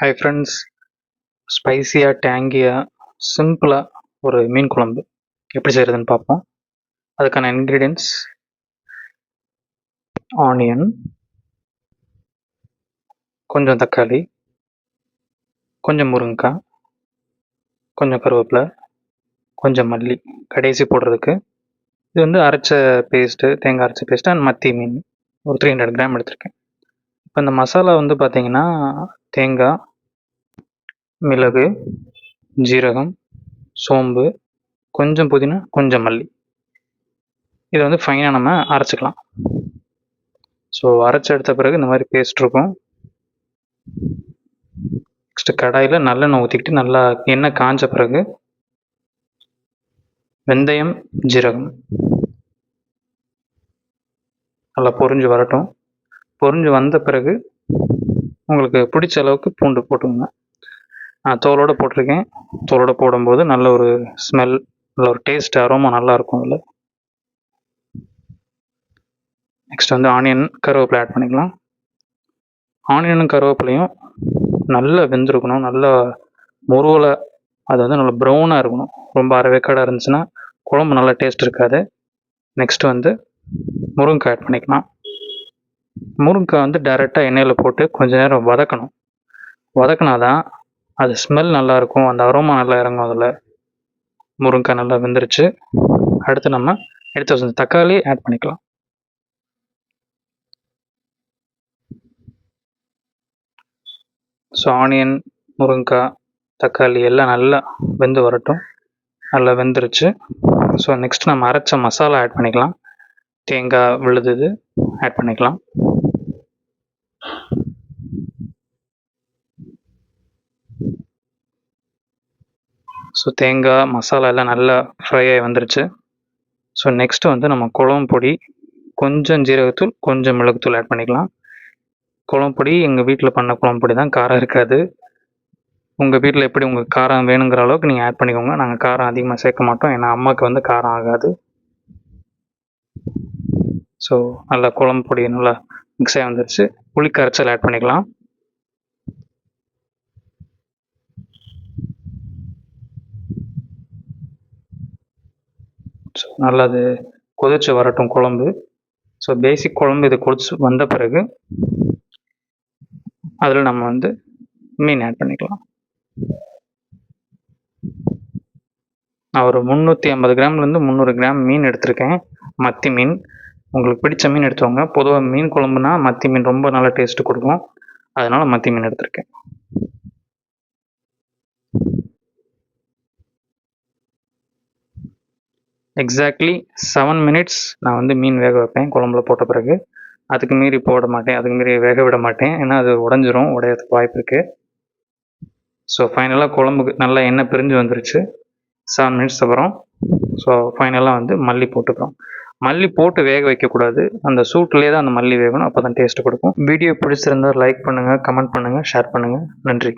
Hi friends ஸ்பைசியாக டேங்கியாக சிம்பிளாக ஒரு மீன் குழம்பு. எப்படி செய்கிறதுன்னு பார்ப்போம். அதுக்கான இன்க்ரீடியன்ஸ் ஆனியன் கொஞ்சம் தக்காளி. கொஞ்சம் முருங்கைக்காய் கொஞ்சம் கருவேப்பிலை. கொஞ்சம் மல்லி. கடைசி போடுறதுக்கு. இது வந்து அரைச்ச பேஸ்ட்டு தேங்காய் அரைச்ச பேஸ்ட்டு அண்ட் மத்தி மீன். ஒரு த்ரீ ஹண்ட்ரட் கிராம் எடுத்திருக்கேன். இப்போ இந்த மசாலா வந்து பார்த்திங்கன்னா தேங்காய் மிளகு ஜீரகம் சோம்பு கொஞ்சம் புதினா கொஞ்சம் மல்லி. இதை வந்து ஃபைனாக நம்ம அரைச்சிக்கலாம். ஸோ அரைச்சி எடுத்த பிறகு இந்த மாதிரி பேஸ்ட் இருக்கும். நெக்ஸ்ட்டு கடாயில் நல்லெண்ணெய் ஊற்றிக்கிட்டு நல்லா எண்ணெய் காஞ்ச பிறகு வெந்தயம் ஜீரகம். நல்லா பொரிஞ்சு வரட்டும். பொரிஞ்சு வந்த பிறகு உங்களுக்கு பிடிச்ச அளவுக்கு பூண்டு போட்டுக்கோங்க. தோலோடு போட்டிருக்கேன். தோலோடு போடும்போது நல்ல ஒரு ஸ்மெல் நல்ல ஒரு டேஸ்ட் அரோமா நல்லாயிருக்கும் அதில். நெக்ஸ்ட் வந்து ஆனியன் கருவேப்பிலை ஆட் பண்ணிக்கலாம். ஆனியனும் கருவேப்பிலையும் நல்லா வெந்திருக்கணும். நல்லா முருவலை அது வந்து நல்லா ப்ரௌனாக இருக்கணும். ரொம்ப அரைவேக்காடாக இருந்துச்சுன்னா குழம்பு நல்லா டேஸ்ட் இருக்காது. நெக்ஸ்ட் வந்து முருங்கைக்காய் ஆட் பண்ணிக்கலாம். முருங்கைக்காய் வந்து டேரெக்டாக எண்ணெயில் போட்டு கொஞ்சம் நேரம் வதக்கணும். வதக்கினா தான் அது ஸ்மெல் நல்லாயிருக்கும் அந்த அரோமா நல்லா இறங்கும் அதில். முருங்கைக்காய் நல்லா வெந்துருச்சு. அடுத்து நம்ம எடுத்து வச்ச தக்காளி ஆட் பண்ணிக்கலாம். ஸோ ஆனியன் முருங்கைக்காய் தக்காளி எல்லாம் நல்லா வெந்து வரட்டும். நல்லா வெந்துருச்சு. ஸோ நெக்ஸ்ட் நம்ம அரைச்ச மசாலா ஆட் பண்ணிக்கலாம். தேங்காய் விழுது ஆட் பண்ணிக்கலாம். ஸோ தேங்காய் மசாலா எல்லாம் நல்லா ஃப்ரை ஆகி வந்துருச்சு. ஸோ நெக்ஸ்ட்டு வந்து நம்ம குழம்பு பொடி கொஞ்சம் ஜீரகத்தூள் கொஞ்சம் மிளகுத்தூள் ஆட் பண்ணிக்கலாம். குழம்பு பொடி எங்கள் வீட்டில் பண்ண குழம்பு பொடி தான். காரம் இருக்காது. உங்கள் வீட்டில் எப்படி உங்களுக்கு காரம் வேணுங்கிற அளவுக்கு நீங்கள் ஆட் பண்ணிக்கோங்க. நாங்கள் காரம் அதிகமாக சேர்க்க மாட்டோம். ஏன்னா அம்மாவுக்கு வந்து காரம் ஆகாது. ஸோ நல்லா குழம்பு பொடி நல்லா மிக்ஸ் ஆகி வந்துருச்சு. புளி கரைச்சல் ஆட் பண்ணிக்கலாம். ஸோ நல்லா அது கொதிச்சு வரட்டும் குழம்பு. ஸோ பேசிக் குழம்பு இது கொதிச்சு வந்த பிறகு அதில் நம்ம வந்து மீன் ஆட் பண்ணிக்கலாம். நான் ஒரு முந்நூற்றி ஐம்பது கிராம்லேருந்து முந்நூறு கிராம் மீன் எடுத்திருக்கேன். மத்தி மீன். உங்களுக்கு பிடிச்ச மீன் எடுத்துக்கோங்க. பொதுவாக மீன் குழம்புனா மத்தி மீன் ரொம்ப நல்லா டேஸ்ட்டு கொடுக்கும். அதனால் மத்தி மீன் எடுத்திருக்கேன். எக்ஸாக்ட்லி செவன் மினிட்ஸ் நான் வந்து மீன் வேக வைப்பேன். குழம்புல போட்ட பிறகு. அதுக்கு மீறி போட மாட்டேன். அதுக்கு மீறி வேக விட மாட்டேன். ஏன்னா அது உடஞ்சிரும். உடையறதுக்கு வாய்ப்பு இருக்குது ஸோ ஃபைனலாக குழம்புக்கு நல்லா எண்ணெய் பிரிஞ்சு வந்துருச்சு. செவன் மினிட்ஸ் அப்புறம். ஸோ ஃபைனலாக வந்து மல்லி போட்டுக்கிறோம். மல்லி போட்டு வேக வைக்கக்கூடாது. அந்த சூட்லேயே தான் அந்த மல்லி வேகணும். அப்போ தான் டேஸ்ட்டு கொடுக்கும். வீடியோ பிடிச்சிருந்தால் லைக் பண்ணுங்கள் கமெண்ட் பண்ணுங்கள் ஷேர் பண்ணுங்கள் நன்றி.